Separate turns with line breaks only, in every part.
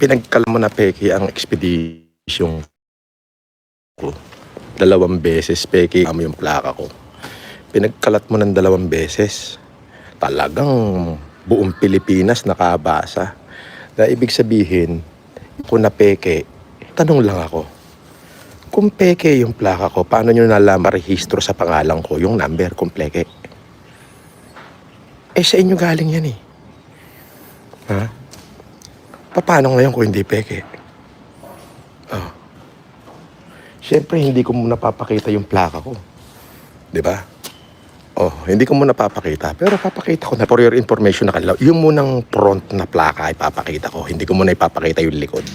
pinagkala mo na peki ang expedition ko. Dalawang beses peki mo yung plaka ko. Pinagkalat mo ng dalawang beses. Talagang buong Pilipinas nakabasa. Na ibig sabihin, kung na peke, tanong lang ako. Kung peke yung plaka ko, paano nyo nalaman rehistro sa pangalan ko yung number kung pleke? Eh sa inyo galing yan eh. Ha? Paano ngayon kung hindi peke? Oh. Siyempre, hindi ko muna papakita yung plaka ko. Di ba? Oh, hindi ko muna papakita. Pero papakita ko na for your information na kanila. Yung munang front na plaka ay papakita ko. Hindi ko muna ipapakita yung likod.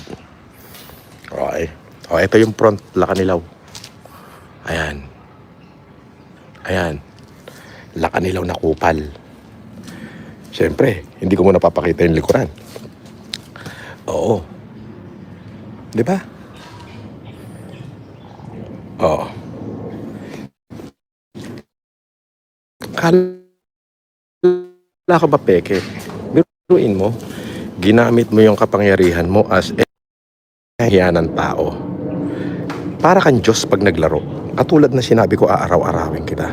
Okay. Oh, ito yung front lakanilaw. Ayan. Ayan. Lakanilaw na kupal. Siyempre, hindi ko muna papakita yung likuran. Oo. Di ba? Oo. Kala ko ba peke? Biruin mo, ginamit mo yung kapangyarihan mo as kahiyanan tao. Para kang Diyos pag naglaro. Katulad na sinabi ko, aaraw-arawin kita.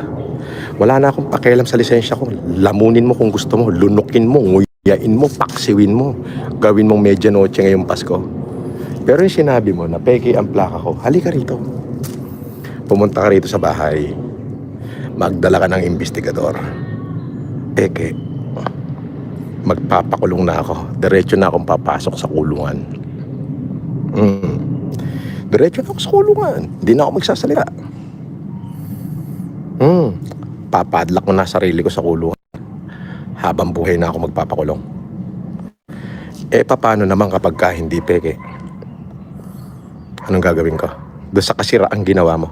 Wala na akong pakialam sa lisensya ko. Lamunin mo kung gusto mo, lunukin mo, nguyain mo, paksiwin mo. Gawin mong medianoche ngayong Pasko. Pero yung sinabi mo na peke ang plaka ko, halika rito. Pumunta ka rito sa bahay. Magdala ka ng investigador. Peke, magpapakulong na ako. Diretso na akong papasok sa kulungan. Mm. Diretso na ako sa kulungan. Hindi na ako magsasalita. Mm. Papadlak ko na sarili ko sa kulungan. Habang buhay na ako magpapakulong. Eh, paano naman kapag ka hindi peke? Anong gagawin ko? Doon sa kasiraan ginawa mo.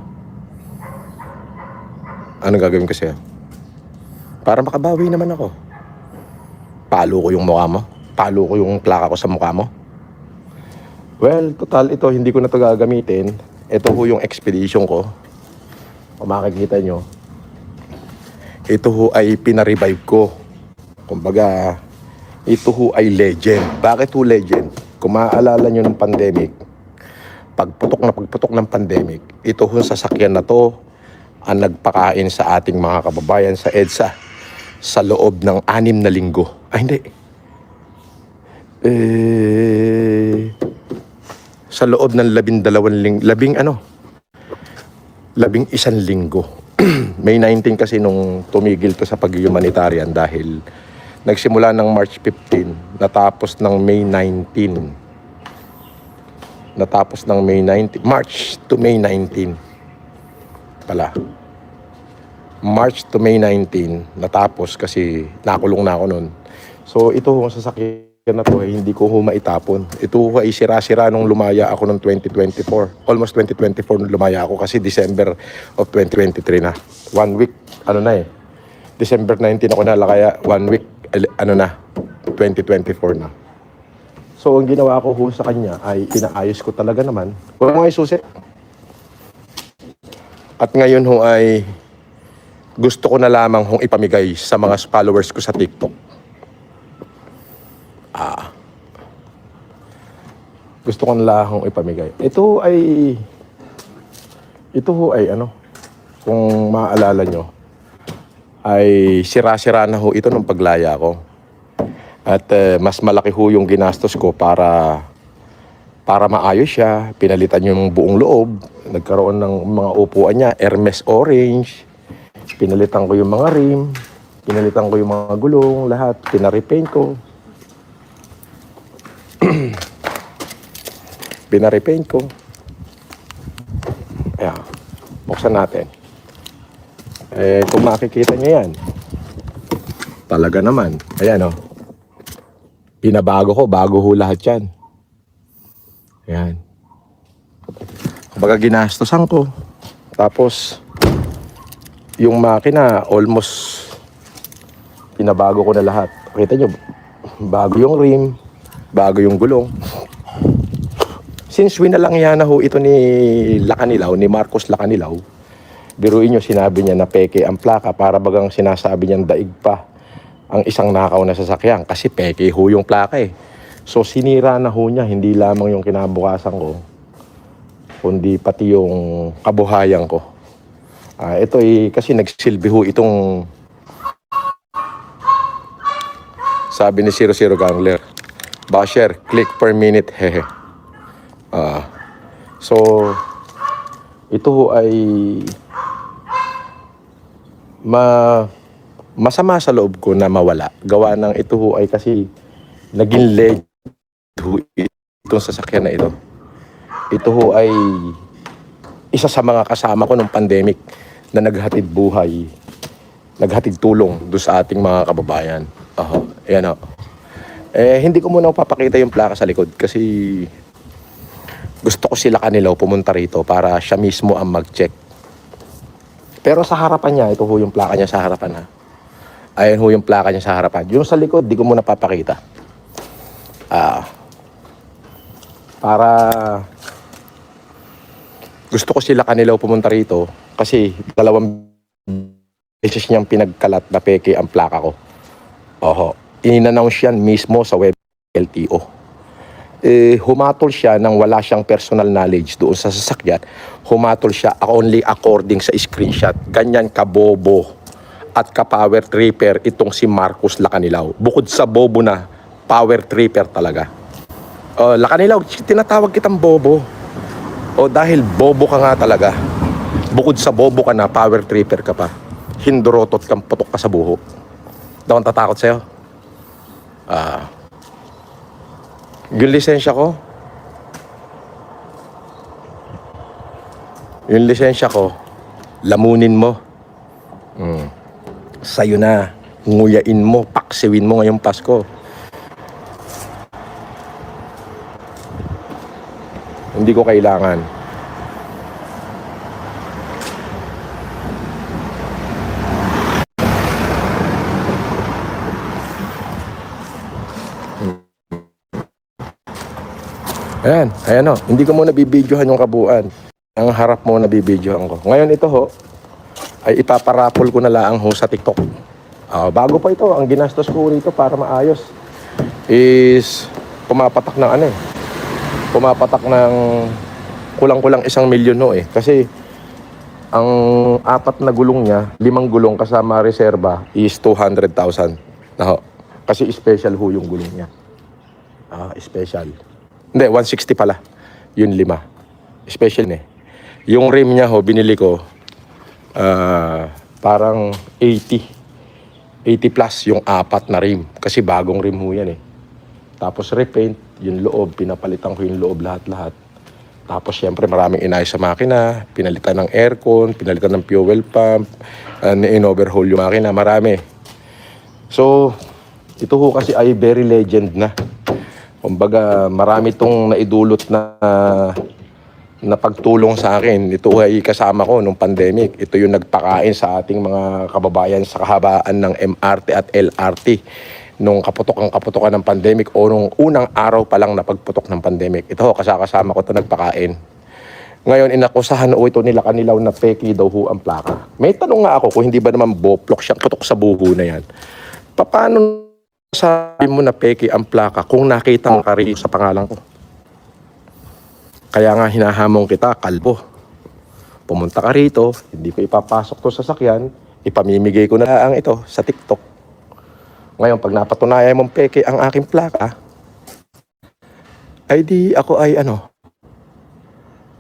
Anong gagawin ko sa'yo? Para makabawi naman ako. Palo ko yung mukha mo. Palo ko yung plaka ko sa mukha mo. Well, total ito, hindi ko na ito gagamitin. Ito ho yung expedition ko. Kung makikita nyo. Ito ho ay pinarevive ko. Kumbaga, ito ho ay legend. Bakit ho legend? Kung maaalala nyo ng pandemic, pagputok na pagputok ng pandemic, ito ho sasakyan na to ang nagpakain sa ating mga kababayan sa EDSA sa loob ng anim na linggo. Ay, hindi. Eh, sa loob ng labing dalawang ling, labing ano, labing isang linggo. May 19 kasi nung tumigil to sa pag-humanitarian dahil nagsimula ng March 15, natapos ng May 19. Natapos ng May 19, March to May 19 pala. March to May 19, natapos kasi nakulong na ako noon. So ito ho, sasakyan na to ay hindi ko ho maitapon. Ito ay sira-sira nung lumaya ako noong 2024. Almost 2024 nung lumaya ako kasi December of 2023 na. One week, ano na eh. December 19 ako nala kaya one week, ano na, 2024 na. So ang ginawa ko ho sa kanya ay inaayos ko talaga naman. Wala mo ay susi. At ngayon ho ay gusto ko na lamang hong ipamigay sa mga followers ko sa TikTok. Ah. Gusto ko na lamang ipamigay. Ito ay ito ho ay ano, kung maaalala nyo, ay sira-sira na ho ito nung paglaya ko. At eh, mas malaki ho yung ginastos ko para para maayos siya, pinalitan yung buong loob, nagkaroon ng mga upuan niya, Hermes Orange, pinalitan ko yung mga rim, pinalitan ko yung mga gulong, lahat, pinarepaint ko. pinarepaint ko. Ayan, buksan natin. Eh, kung makikita niyo yan, talaga naman, ayan o, pinabago ko, bago ho lahat yan. Ayan. Kumbaga ginastosan ko. Tapos, yung makina, almost pinabago ko na lahat. Kita nyo, bago yung rim, bago yung gulong. Since winalang yan na ho ito ni Lacanilaw, ni Marcos Lacanilaw, biruin nyo, sinabi niya na peke ang plaka para bagang sinasabi niyang daig pa ang isang nakaw na sasakyan kasi peke ho yung plaka eh. So sinira na ho niya, hindi lamang yung kinabukasan ko, kundi pati yung kabuhayan ko. Ah, ito ay kasi nagsilbi ho itong sabi ni 00 Gangler. Basher, click per minute, hehe. Ah, so, ito ho ay ma masama sa loob ko na mawala. Gawa ng ito ho ay kasi naging legend ho itong sasakyan na ito. Ito ho ay isa sa mga kasama ko nung pandemic na naghatid buhay, naghatid tulong do sa ating mga kababayan. Oho, ayan ho. Eh, hindi ko muna papakita yung plaka sa likod kasi gusto ko sila kanilaw pumunta rito para siya mismo ang mag-check. Pero sa harapan niya, ito ho yung plaka niya sa harapan ha. Ayan ho yung plaka niya sa harapan. Yung sa likod, di ko muna papakita. Ah, para gusto ko sila kanilaw pumunta rito kasi dalawang beses niyang pinagkalat na peke ang plaka ko. Oho. In-announce yan mismo sa web LTO. Eh, humatol siya nang wala siyang personal knowledge doon sa sasakyan. Humatol siya only according sa screenshot. Ganyan kabobo at ka-power tripper itong si Marcos Lacanilaw. Bukod sa bobo na, power tripper talaga. Oh, Lacanilaw, tinatawag kitang bobo. O dahil bobo ka nga talaga. Bukod sa bobo ka na, power tripper ka pa. Hindorotot kang putok ka sa buho. Daw ang tatakot sa'yo. Ah. Yung lisensya ko, yung lisensya ko, lamunin mo. Mm. Sa'yo na. Nguyain mo, paksiwin mo ngayong Pasko. Hindi ko kailangan. Ayan, ayan o. Hindi ko muna bibidyohan yung kabuuan. Ang harap mo na bibidyohan ko. Ngayon ito ho, ay ipaparapol ko na lang ho sa TikTok. Ah, bago pa ito, ang ginastos ko rito para maayos is pumapatak ng ano eh. Pumapatak ng kulang-kulang isang milyon no eh. Kasi ang apat na gulong niya, limang gulong kasama reserba is 200,000. Na ho. Kasi special ho yung gulong niya. Ah, special. Hindi, 160 pala. Yun lima. Special eh. Yung rim niya ho, binili ko, ah, parang 80. 80 plus yung apat na rim. Kasi bagong rim ho yan eh. Tapos repaint, yung loob, pinapalitan ko yung loob lahat-lahat. Tapos syempre maraming inayos sa makina, pinalitan ng aircon, pinalitan ng fuel pump, uh, in-overhaul yung makina, marami. So, ito ho kasi ay very legend na. Kumbaga, marami tong naidulot na na pagtulong sa akin. Ito ay kasama ko nung pandemic. Ito yung nagpakain sa ating mga kababayan sa kahabaan ng MRT at LRT nung kaputok ang kaputokan ng pandemic o nung unang araw pa lang na pagputok ng pandemic. Ito ho, kasakasama ko to nagpakain. Ngayon, inakusahan o ito nila kanilaw na peki daw ho ang plaka. May tanong nga ako kung hindi ba naman boplok siyang putok sa buho na yan. Paano sabi mo na peki ang plaka kung nakita mo ka rin sa pangalan ko? Kaya nga hinahamon kita, kalbo. Pumunta ka rito, hindi ko ipapasok to sa sakyan, ipamimigay ko na ang ito sa TikTok. Ngayon, pag napatunayan mong peke ang aking plaka, ay di ako ay ano,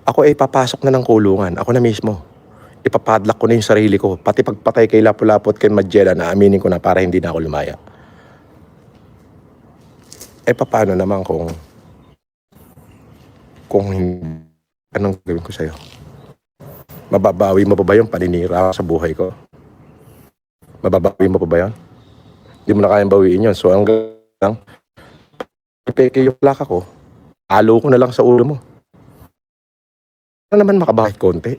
ako ay papasok na ng kulungan. Ako na mismo. Ipapadlock ko na yung sarili ko. Pati pagpatay kay Lapu-Lapot kay Magellan, na aminin ko na para hindi na ako lumaya. Eh, paano naman kung kung anong gawin ko sa'yo? Mababawi mo pa ba yung paninira sa buhay ko? Mababawi mo pa ba yun? Hindi mo na kayang bawiin yun. So, ang lang, ipeke yung plaka ko, alo ko na lang sa ulo mo. Ano naman makabakit konti?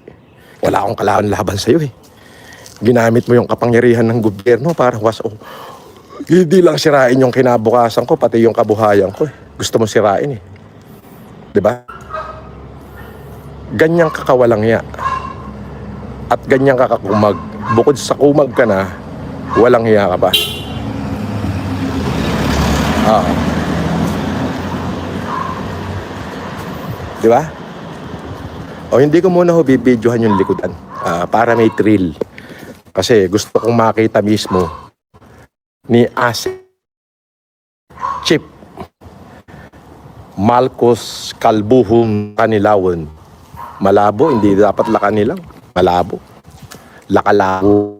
Wala akong kalaban laban sa'yo eh. Ginamit mo yung kapangyarihan ng gobyerno para was oh, hindi lang sirain yung kinabukasan ko, pati yung kabuhayan ko eh. Gusto mo sirain eh. ba? Ganyang kakawalang ya. At ganyang kakakumag. Bukod sa kumag ka na, walang hiya ka pa. Ah. Di ba? O hindi ko muna ho bibidyohan yung likodan ah, para may thrill. Kasi gusto kong makita mismo ni As Chip Malcos Kalbuhong Kanilawan. Malabo, hindi dapat lakanilang. Malabo. Lakalabo.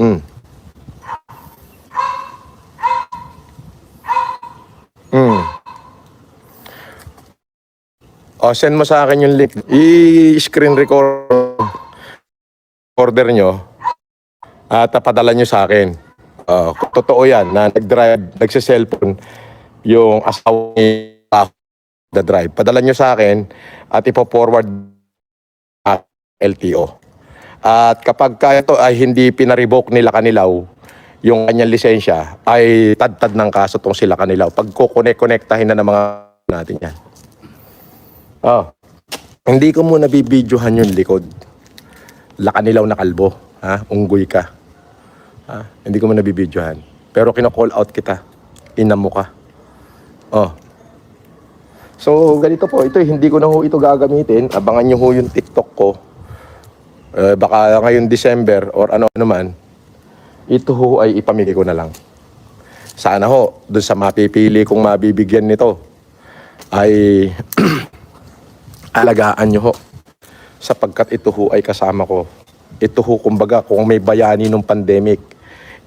Mm. Mm. O, send mo sa akin yung link. I-screen record order nyo at padala nyo sa akin. Uh, totoo yan na nag-drive, nagsiselfone yung asawa ni the drive. Padala nyo sa akin at ipo-forward at LTO. At kapag ka ito ay hindi pinariboke nila kanilaw, yung kanyang lisensya, ay tad-tad ng kaso tong sila kanilaw. Pag kukonek-konektahin na ng mga natin yan. Oh. Hindi ko muna bibidyohan yung likod. Lakanilaw na kalbo. Ha? Unggoy ka. Ha? Hindi ko muna bibidyohan. Pero kino-call out kita. Ina mo ka. Oh. So, ganito po. Ito, hindi ko na ho ito gagamitin. Abangan nyo ho yung TikTok ko. Eh, baka ngayon December or ano naman. Ito ho ay ipamigay ko na lang. Sana ho, dun sa mapipili kong mabibigyan nito, ay alagaan nyo ho. Sapagkat ito ho ay kasama ko. Ito ho, kumbaga, kung may bayani ng pandemic,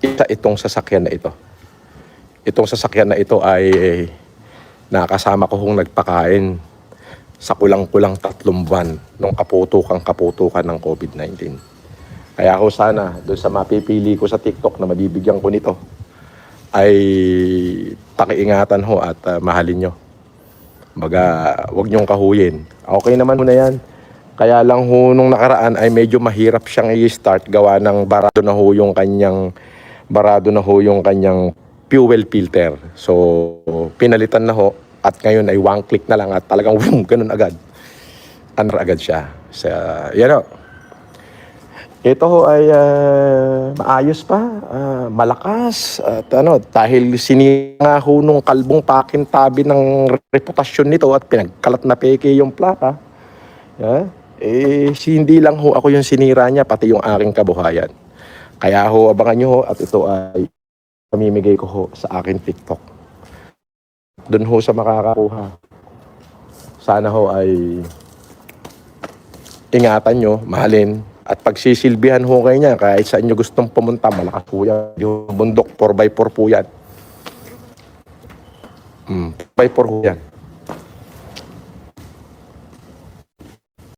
isa itong sasakyan na ito. Itong sasakyan na ito ay nakasama ko hong nagpakain sa kulang-kulang tatlong buwan nung kaputukan-kaputukan ng COVID-19. Kaya ako sana, doon sa mapipili ko sa TikTok na mabibigyan ko nito, ay pakiingatan ho at ah, mahalin nyo. Baga, wag niyong kahuyin. Okay naman ho na yan. Kaya lang ho nung nakaraan ay medyo mahirap siyang i-start gawa ng barado na ho yung kanyang barado na ho yung kanyang fuel filter. So, pinalitan na ho at ngayon ay one click na lang at talagang boom, ganun agad. Ano agad siya. Sa, yan ho. Ito ho ay ah, maayos pa, ah, malakas at ano dahil sinira ho nung kalbong pakintabi ng reputasyon nito at pinagkalat na peke yung plaka. Yeah? Eh hindi lang ho ako yung sinira niya pati yung aking kabuhayan. Kaya ho abangan niyo ho at ito ay pamimigay ko ho sa akin TikTok. Doon ho sa makakakuha. Sana ho ay ingatan nyo, mahalin, at pagsisilbihan ho kayo niya, kahit saan nyo gustong pumunta, malakas po yan. Yung bundok, 4x4 po yan. Mm, 4x4 po yan.